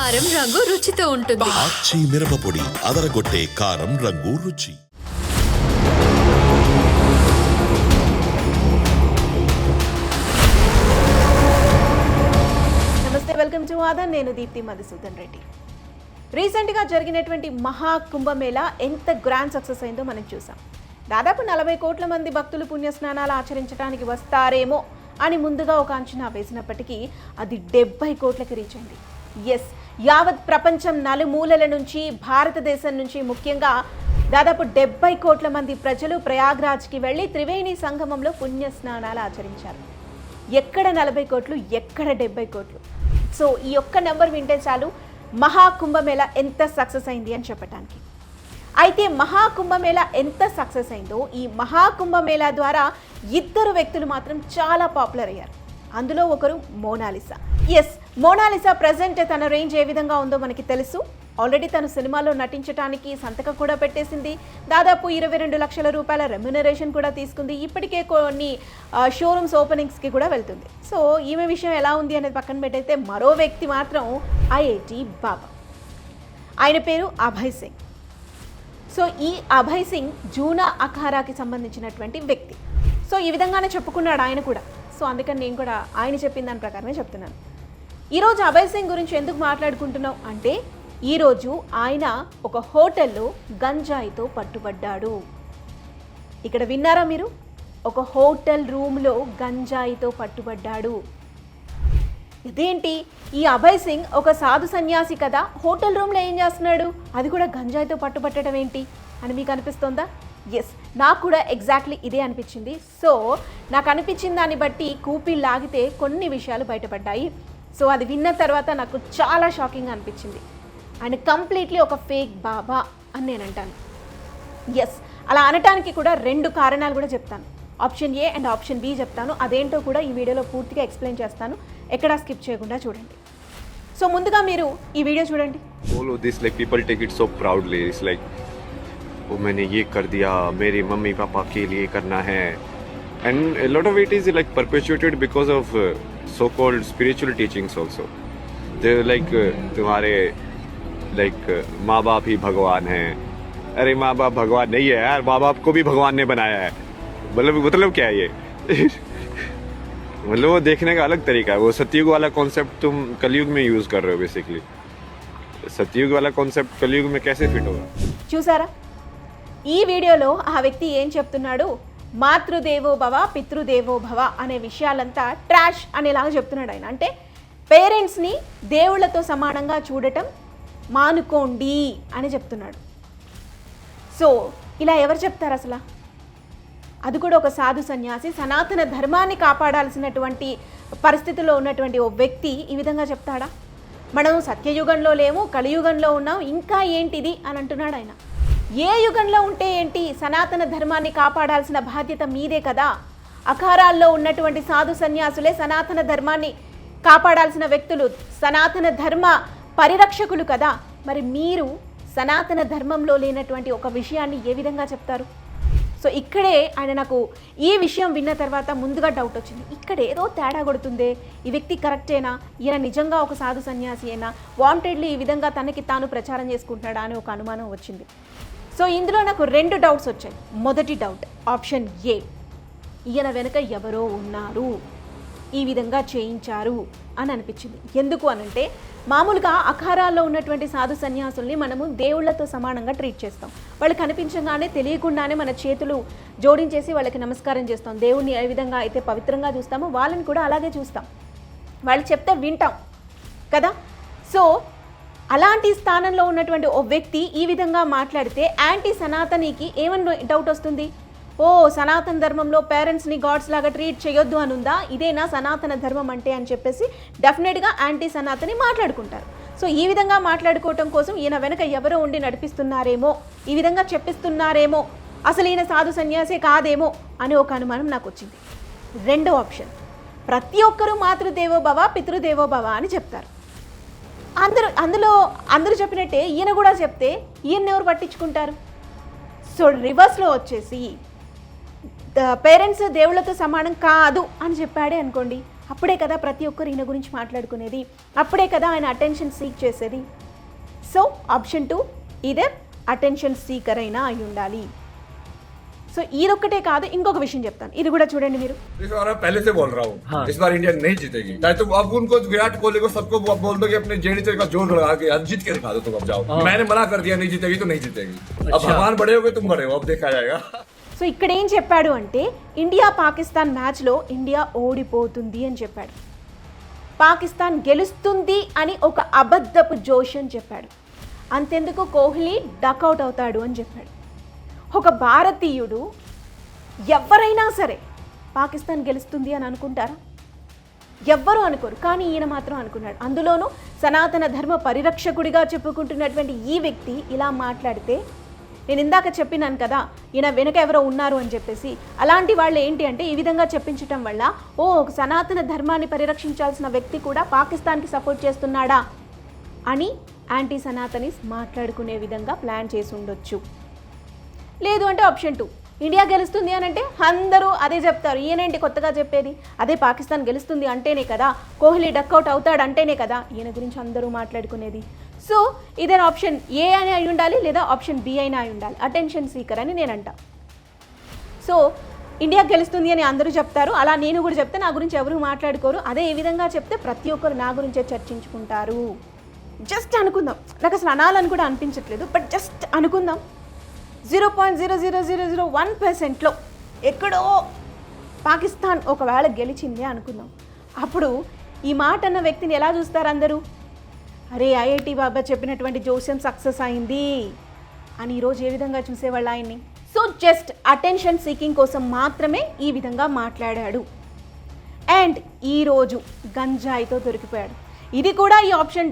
కారం రంగు రుచితో ఉంటుంది. ఆచి మిరపపొడి అదరగొట్టే కారం రంగు రుచి. నమస్తే వెల్కమ్ టు ఆదన్ నేను దీప్తి మధుసూదన్ రెడ్డి. రీసెంట్గా జరిగినటువంటి మహా కుంభమేళ ఎంత గ్రాండ్ సక్సెస్ అయిందో మనం చూసాం. దాదాపు నలభై కోట్ల మంది భక్తులు పుణ్యస్నానాలు ఆచరించడానికి వస్తారేమో అని ముందుగా ఒక అంచనా వేసినప్పటికీ అది డెబ్బై కోట్లకి రీచ్ అయింది. ఎస్ యావత్ ప్రపంచం నలుమూలల నుంచి భారతదేశం నుంచి ముఖ్యంగా దాదాపు డెబ్బై కోట్ల మంది ప్రజలు ప్రయాగ్రాజ్కి వెళ్ళి త్రివేణి సంగమంలో పుణ్యస్నానాలు ఆచరించారు. ఎక్కడ నలభై కోట్లు ఎక్కడ డెబ్బై కోట్లు? సో ఈ ఒక్క నెంబర్ వింటే చాలు మహాకుంభమేళ ఎంత సక్సెస్ అయింది అని చెప్పటానికి. అయితే మహాకుంభమేళ ఎంత సక్సెస్ అయిందో ఈ మహాకుంభమేళ ద్వారా ఇద్దరు వ్యక్తులు మాత్రం చాలా పాపులర్ అయ్యారు. అందులో ఒకరు మోనాలిసా. ఎస్ మోనాలిసా ప్రజెంట్ తన రేంజ్ ఏ విధంగా ఉందో మనకి తెలుసు. ఆల్రెడీ తను సినిమాలో నటించడానికి సంతకం కూడా పెట్టేసింది. దాదాపు ఇరవై రెండు లక్షల రూపాయల రెమ్యునరేషన్ కూడా తీసుకుంది. ఇప్పటికే కొన్ని షోరూమ్స్ ఓపెనింగ్స్కి కూడా వెళ్తుంది. సో ఈమె విషయం ఎలా ఉంది అనేది పక్కన పెట్టయితే మరో వ్యక్తి మాత్రం ఐఐటి బాబా. ఆయన పేరు అభయ్ సింగ్. సో ఈ అభయ్ సింగ్ జూనా అఖారాకి సంబంధించినటువంటి వ్యక్తి. సో ఈ విధంగానే చెప్పుకున్నాడు ఆయన కూడా. సో అందుకని నేను కూడా ఆయన చెప్పిన దాని ప్రకారమే చెప్తున్నాను. ఈరోజు అభయ్ సింగ్ గురించి ఎందుకు మాట్లాడుకుంటున్నాం అంటే ఈరోజు ఆయన ఒక హోటల్లో గంజాయితో పట్టుబడ్డాడు. ఇక్కడ విన్నారా మీరు? ఒక హోటల్ రూమ్లో గంజాయితో పట్టుబడ్డాడు. ఇదేంటి? ఈ అభయ్ సింగ్ ఒక సాధు సన్యాసి కదా హోటల్ రూమ్లో ఏం చేస్తున్నాడు? అది కూడా గంజాయితో పట్టుబట్టడం ఏంటి? అని మీకు అనిపిస్తోందా? ఎస్ నాకు కూడా ఎగ్జాక్ట్లీ ఇదే అనిపించింది. సో నాకు అనిపించిన దాన్ని బట్టి కూపీ లాగితే కొన్ని విషయాలు బయటపడ్డాయి. సో అది విన్న తర్వాత నాకు చాలా షాకింగ్ అనిపించింది ఆయన కంప్లీట్లీ ఒక ఫేక్ బాబా అని నేను అంటాను ఎస్ అలా అనటానికి కూడా రెండు కారణాలు కూడా చెప్తాను option A and option B చెప్తాను అదేంటో కూడా ఈ వీడియోలో పూర్తిగా ఎక్స్ప్లెయిన్ చేస్తాను ఎక్కడా స్కిప్ చేయకుండా చూడండి సో ముందుగా మీరు ఈ వీడియో చూడండి all of this like people take it so proudly it's like oh मैंने ये कर दिया मेरे मम्मी पापा के लिए करना है and a lot of it is like perpetuated because of uh, so called spiritual teachings also they like uh, तुम्हारे like uh, माँ बाप ही भगवान हैं अरे माँ बाप भगवान नहीं है यार माँ बाप को भी भगवान ने बनाया है मतलब मतलब क्या है ये मतलब वो देखने का अलग तरीका है वो सतयुग वाला कॉन्सेप्ट तुम कलयुग में यूज कर रहे हो बेसिकली सतयुग वाला कॉन्सेप्ट कलयुग में कैसे फिट होगा చూసారా ఈ వీడియోలో ఆ వ్యక్తి ఏం చెప్తున్నాడు మాతృదేవో భవ పితృదేవో భవ అనే విషయాలంతా ట్రాష్ అనేలాగా చెప్తున్నాడు ఆయన. అంటే పేరెంట్స్ని దేవుళ్ళతో సమానంగా చూడటం మానుకోండి అని చెప్తున్నాడు. సో ఇలా ఎవరు చెప్తారు అసలు? అది కూడా ఒక సాధు సన్యాసి సనాతన ధర్మాన్ని కాపాడాల్సినటువంటి పరిస్థితిలో ఉన్నటువంటి ఓ వ్యక్తి ఈ విధంగా చెప్తాడా? మనం సత్యయుగంలో లేము కలియుగంలో ఉన్నాం ఇంకా ఏంటిది అని అంటున్నాడు ఆయన. ఏ యుగంలో ఉంటే ఏంటి సనాతన ధర్మాన్ని కాపాడాల్సిన బాధ్యత మీదే కదా? అఖారాల్లో ఉన్నటువంటి సాధు సన్యాసులే సనాతన ధర్మాన్ని కాపాడాల్సిన వ్యక్తులు. సనాతన ధర్మ పరిరక్షకులు కదా. మరి మీరు సనాతన ధర్మంలో లేనటువంటి ఒక విషయాన్ని ఏ విధంగా చెప్తారు? సో ఇక్కడే ఆయన నాకు ఈ విషయం విన్న తర్వాత ముందుగా డౌట్ వచ్చింది. ఇక్కడ ఏదో తేడా కొడుతుందే. ఈ వ్యక్తి కరెక్టేనా ఈయన నిజంగా ఒక సాధు సన్యాసి అయినా వాంటెడ్లీ ఈ విధంగా తనకి తాను ప్రచారం చేసుకుంటున్నాడా అని ఒక అనుమానం వచ్చింది. సో ఇందులో నాకు రెండు డౌట్స్ వచ్చాయి. మొదటి డౌట్ ఆప్షన్ ఏ ఈయన వెనుక ఎవరో ఉన్నారు. ఈ విధంగా చేయించారు అని అనిపించింది. ఎందుకు అనంటే మామూలుగా అఖారాల్లో ఉన్నటువంటి సాధు సన్యాసుల్ని మనము దేవుళ్ళతో సమానంగా ట్రీట్ చేస్తాం. వాళ్ళు కనిపించగానే తెలియకుండానే మన చేతులు జోడించేసి వాళ్ళకి నమస్కారం చేస్తాం. దేవుణ్ణి ఏ విధంగా అయితే పవిత్రంగా చూస్తామో వాళ్ళని కూడా అలాగే చూస్తాం. వాళ్ళు చెప్తే వింటాం. కదా? సో అలాంటి స్థానంలో ఉన్నటువంటి ఓ వ్యక్తి ఈ విధంగా మాట్లాడితే యాంటీ సనాతనికి ఏమన్నా డౌట్ వస్తుంది? ఓ సనాతన ధర్మంలో పేరెంట్స్ని గాడ్స్ లాగా ట్రీట్ చేయొద్దు అని ఉందా ఇదేనా సనాతన ధర్మం అంటే అని చెప్పేసి డెఫినెట్గా యాంటీ సనాతని మాట్లాడుకుంటారు. సో ఈ విధంగా మాట్లాడుకోవటం కోసం ఈయన వెనక ఎవరో ఉండి నడిపిస్తున్నారేమో ఈ విధంగా చెప్పిస్తున్నారేమో అసలు ఈయన సాధు సన్యాసే కాదేమో అని ఒక అనుమానం నాకు వచ్చింది. రెండో ఆప్షన్ ప్రతి ఒక్కరూ మాతృదేవోభవ పితృదేవోభవ అని చెప్తారు. అందరూ అందులో అందరూ చెప్పినట్టే ఈయన కూడా చెప్తే ఈయన ఎవరు పట్టించుకుంటారు? సో రివర్స్లో వచ్చేసి పేరెంట్స్ దేవుళ్ళతో సమానం కాదు అని చెప్పాడే అనుకోండి అప్పుడే కదా ప్రతి ఒక్కరు ఈయన గురించి మాట్లాడుకునేది అప్పుడే కదా ఆయన అటెన్షన్ సీక్ చేసేది. సో ఆప్షన్ టూ ఇదే అటెన్షన్ సీకర్ అయినా అయి ఉండాలి సో ఇదొక్కటే కాదు ఇంకొక విషయం చెప్తాను ఇది కూడా చూడండి మీరు इस बार मैं पहले से बोल रहा हूँ इस बार इंडिया नहीं जीतेगी चाहे तुम अब उनको विराट कोहली को सबको अब बोल दो कि अपने जेडी का जोर लगा के अब जीत के दिखा दो तुम अब जाओ मैंने मना कर दिया नहीं जीतेगी तो नहीं जीतेगी अब भगवान बड़े हो गए तुम बड़े हो अब देखा जाएगा సో ఇక్కడ ఏం చెప్పాడు అంటే ఇండియా పాకిస్తాన్ మ్యాచ్లో ఇండియా ఓడిపోతుంది అని చెప్పాడు పాకిస్తాన్ గెలుస్తుంది అని ఒక అబద్ధపు జోష్ అని చెప్పాడు అంతెందుకు కోహ్లీ డక్అవుట్ అవుతాడు అని చెప్పాడు ఒక భారతీయుడు ఎవరైనా సరే పాకిస్తాన్ గెలుస్తుంది అని అనుకుంటారా? ఎవ్వరూ అనుకోరు కానీ ఈయన మాత్రం అనుకున్నాడు. అందులోనూ సనాతన ధర్మ పరిరక్షకుడిగా చెప్పుకుంటున్నటువంటి ఈ వ్యక్తి ఇలా మాట్లాడితే నేను ఇందాక చెప్పినాను కదా ఈయన వెనుక ఎవరో ఉన్నారు అని చెప్పేసి అలాంటి వాళ్ళు ఏంటి అంటే ఈ విధంగా చెప్పించటం వల్ల ఓ సనాతన ధర్మాన్ని పరిరక్షించాల్సిన వ్యక్తి కూడా పాకిస్తాన్కి సపోర్ట్ చేస్తున్నాడా? అని యాంటీ సనాతనిస్ మాట్లాడుకునే విధంగా ప్లాన్ చేసి ఉండొచ్చు. లేదు అంటే ఆప్షన్ టూ ఇండియా గెలుస్తుంది అని అంటే అందరూ అదే చెప్తారు. ఈయనేంటి కొత్తగా చెప్పేది? అదే పాకిస్తాన్ గెలుస్తుంది అంటేనే కదా. కోహ్లీ డక్అవుట్ అవుతాడు అంటేనే కదా. ఈయన గురించి అందరూ మాట్లాడుకునేది. సో ఇదే ఆప్షన్ ఏ అని అయి ఉండాలి లేదా ఆప్షన్ బి అయినా అయి ఉండాలి? అటెన్షన్ సీకర్ అని నేను అంటా సో ఇండియా గెలుస్తుంది అని అందరూ చెప్తారు. అలా నేను కూడా చెప్తే నా గురించి ఎవరు మాట్లాడుకోరు. అదే ఏ విధంగా చెప్తే ప్రతి ఒక్కరు నా గురించే చర్చించుకుంటారు. జస్ట్ అనుకుందాం. నాకు అసలు అనాలని కూడా అనిపించట్లేదు. బట్ జస్ట్ అనుకుందాం. Zero point zero zero zero zero one పర్సెంట్లో ఎక్కడో పాకిస్తాన్ ఒకవేళ గెలిచింది అనుకుందాం. అప్పుడు ఈ మాట అన్న వ్యక్తిని ఎలా చూస్తారు అందరూ? అరే ఐఐటి బాబా చెప్పినటువంటి జోస్యం సక్సెస్ అయింది అని ఈరోజు ఏ విధంగా చూసేవాళ్ళు ఆయన్ని? సో జస్ట్ అటెన్షన్ సీకింగ్ కోసం మాత్రమే ఈ విధంగా మాట్లాడాడు. అండ్ ఈరోజు గంజాయితో దొరికిపోయాడు. ఇది కూడా ఈ ఆప్షన్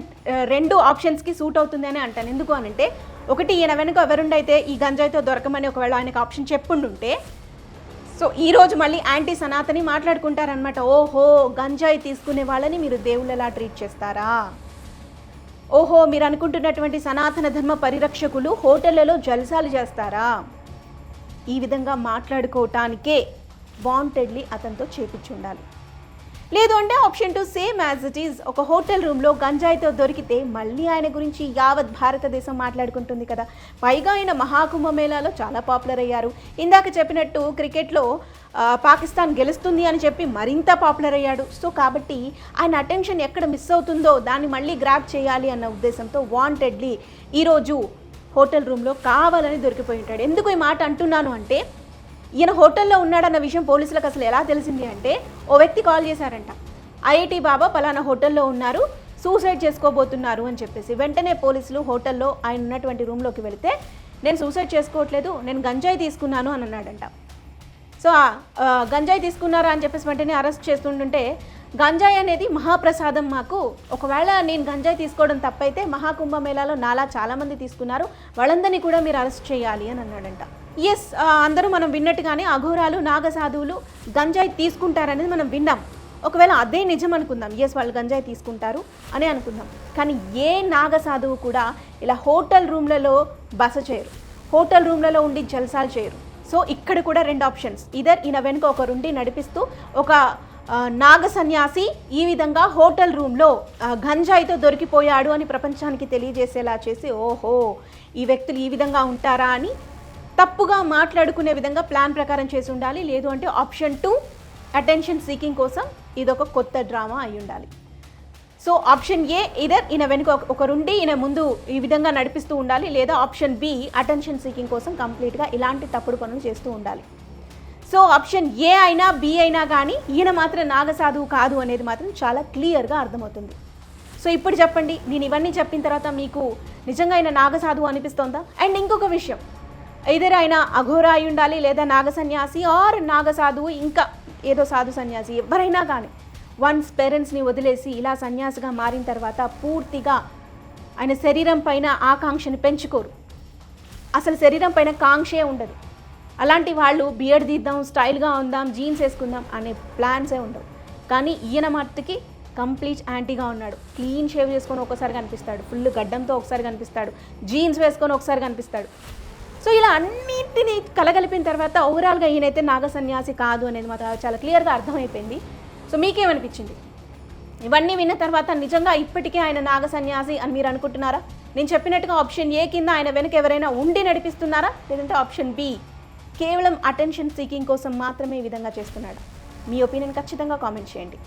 రెండు ఆప్షన్స్కి సూట్ అవుతుంది అని అంటాను. ఎందుకు అనంటే ఒకటి ఈయన వెనుక ఎవరుండైతే ఈ గంజాయితో దొరకమని ఒకవేళ ఆయనకు ఆప్షన్ చెప్పుండుంటే సో ఈరోజు మళ్ళీ యాంటీ సనాతని మాట్లాడుకుంటారనమాట ఓహో గంజాయి తీసుకునే వాళ్ళని మీరు దేవుళ్ళలా ట్రీట్ చేస్తారా? ఓహో మీరు అనుకుంటున్నటువంటి సనాతన ధర్మ పరిరక్షకులు హోటళ్ళలో జల్సాలు చేస్తారా? ఈ విధంగా మాట్లాడుకోవటానికే వాంటెడ్లీ అతనితో చేపించి ఉండాలి లేదు అంటే option two same as it is. ఒక హోటల్ రూమ్లో గంజాయితో దొరికితే మళ్ళీ ఆయన గురించి యావత్ భారతదేశం మాట్లాడుకుంటుంది కదా. పైగా ఆయన మహాకుంభమేళాలో చాలా పాపులర్ అయ్యారు. ఇందాక చెప్పినట్టు క్రికెట్లో పాకిస్తాన్ గెలుస్తుంది అని చెప్పి మరింత పాపులర్ అయ్యాడు. సో కాబట్టి ఆయన అటెన్షన్ ఎక్కడ మిస్ అవుతుందో దాన్ని మళ్ళీ గ్రాప్ చేయాలి అన్న ఉద్దేశంతో వాంటెడ్లీ ఈరోజు హోటల్ రూమ్లో కావాలని దొరికిపోయి ఉంటాడు. ఎందుకు ఈ మాట అంటున్నాను అంటే ఈయన హోటల్లో ఉన్నాడన్న విషయం పోలీసులకు అసలు ఎలా తెలిసింది అంటే ఓ వ్యక్తి కాల్ చేశారంట. ఐఐటి బాబా పలానా హోటల్లో ఉన్నారు సూసైడ్ చేసుకోబోతున్నారు అని చెప్పేసి. వెంటనే పోలీసులు హోటల్లో ఆయన ఉన్నటువంటి రూమ్లోకి వెళితే నేను సూసైడ్ చేసుకోవట్లేదు నేను గంజాయి తీసుకున్నాను అని అన్నాడంట. సో ఆ, గంజాయి తీసుకున్నారా అని చెప్పేసి వెంటనే అరెస్ట్ చేస్తుంటుంటే గంజాయి అనేది మహాప్రసాదం మాకు. ఒకవేళ నేను గంజాయి తీసుకోవడం తప్పైతే మహాకుంభమేళాలో నాలా చాలామంది తీసుకున్నారు వాళ్ళందరినీ కూడా మీరు అరెస్ట్ చేయాలి అని అన్నాడంట. ఎస్ అందరూ మనం విన్నట్టుగానే అఘోరాలు నాగసాధువులు గంజాయి తీసుకుంటారనేది మనం విన్నాం. ఒకవేళ అదే నిజం అనుకుందాం. ఎస్ వాళ్ళు గంజాయి తీసుకుంటారు అని అనుకుందాం. కానీ ఏ నాగసాధువు కూడా ఇలా హోటల్ రూమ్లలో బస చేయరు. హోటల్ రూమ్లలో ఉండి జల్సాలు చేయరు. సో ఇక్కడ కూడా రెండు ఆప్షన్స్. ఇదర్ ఈయన వెనుక ఒకరుండి నడిపిస్తూ ఒక నాగ సన్యాసి ఈ విధంగా హోటల్ రూమ్లో గంజాయితో దొరికిపోయాడు అని ప్రపంచానికి తెలియజేసేలా చేసి ఓహో ఈ వ్యక్తులు ఈ విధంగా ఉంటారా అని తప్పుగా మాట్లాడుకునే విధంగా ప్లాన్ ప్రకారం చేసి ఉండాలి. లేదు అంటే ఆప్షన్ టూ అటెన్షన్ సీకింగ్ కోసం ఇదొక కొత్త డ్రామా అయి ఉండాలి. సో ఆప్షన్ ఏ ఇదర్ ఈయన వెనుక ఒకరుండి ఈయన ముందు ఈ విధంగా నడిపిస్తూ ఉండాలి. లేదా ఆప్షన్ బి అటెన్షన్ సీకింగ్ కోసం కంప్లీట్గా ఇలాంటి తప్పుడు పనులు చేస్తూ ఉండాలి. సో ఆప్షన్ ఏ అయినా బి అయినా కానీ ఈయన మాత్రం నాగసాధువు కాదు అనేది మాత్రం చాలా క్లియర్గా అర్థమవుతుంది. సో ఇప్పుడు చెప్పండి. నేను ఇవన్నీ చెప్పిన తర్వాత మీకు నిజంగా ఆయన నాగసాధువు అనిపిస్తోందా? అండ్ ఇంకొక విషయం. ఇదర్ ఆయన అఘోరా అయి ఉండాలి లేదా నాగ సన్యాసి ఆర్ నాగ సాధువు ఇంకా ఏదో సాధు సన్యాసి ఎవరైనా కానీ వన్స్ పేరెంట్స్ని వదిలేసి ఇలా సన్యాసిగా మారిన తర్వాత పూర్తిగా ఆయన శరీరం పైన ఆకాంక్షని పెంచుకోరు. అసలు శరీరం పైన కాంక్షే ఉండదు. అలాంటి వాళ్ళు బియర్డ్ తీద్దాం స్టైల్గా ఉందాం జీన్స్ వేసుకుందాం అనే ప్లాన్సే ఉండవు. కానీ ఈయన మట్టుకి కంప్లీట్ యాంటీగా ఉన్నాడు. క్లీన్ షేవ్ చేసుకొని ఒకసారి కనిపిస్తాడు. ఫుల్ గడ్డంతో ఒకసారి కనిపిస్తాడు. జీన్స్ వేసుకొని ఒకసారి కనిపిస్తాడు. సో ఇలా అన్నింటినీ కలగలిపిన తర్వాత ఓవరాల్గా ఈయనైతే నాగ సన్యాసి కాదు అనేది మాత్రం చాలా క్లియర్గా అర్థమైపోయింది. సో మీకేమనిపించింది? ఇవన్నీ విన్న తర్వాత నిజంగా ఇప్పటికే ఆయన నాగ సన్యాసి అని మీరు అనుకుంటున్నారా? నేను చెప్పినట్టుగా ఆప్షన్ ఏ కింద ఆయన వెనక ఎవరైనా ఉండి నడిపిస్తున్నారా? లేదంటే ఆప్షన్ బి కేవలం అటెన్షన్ సీకింగ్ కోసం మాత్రమే ఈ విధంగా చేస్తున్నాడా? మీ ఒపీనియన్ ఖచ్చితంగా కామెంట్ చేయండి.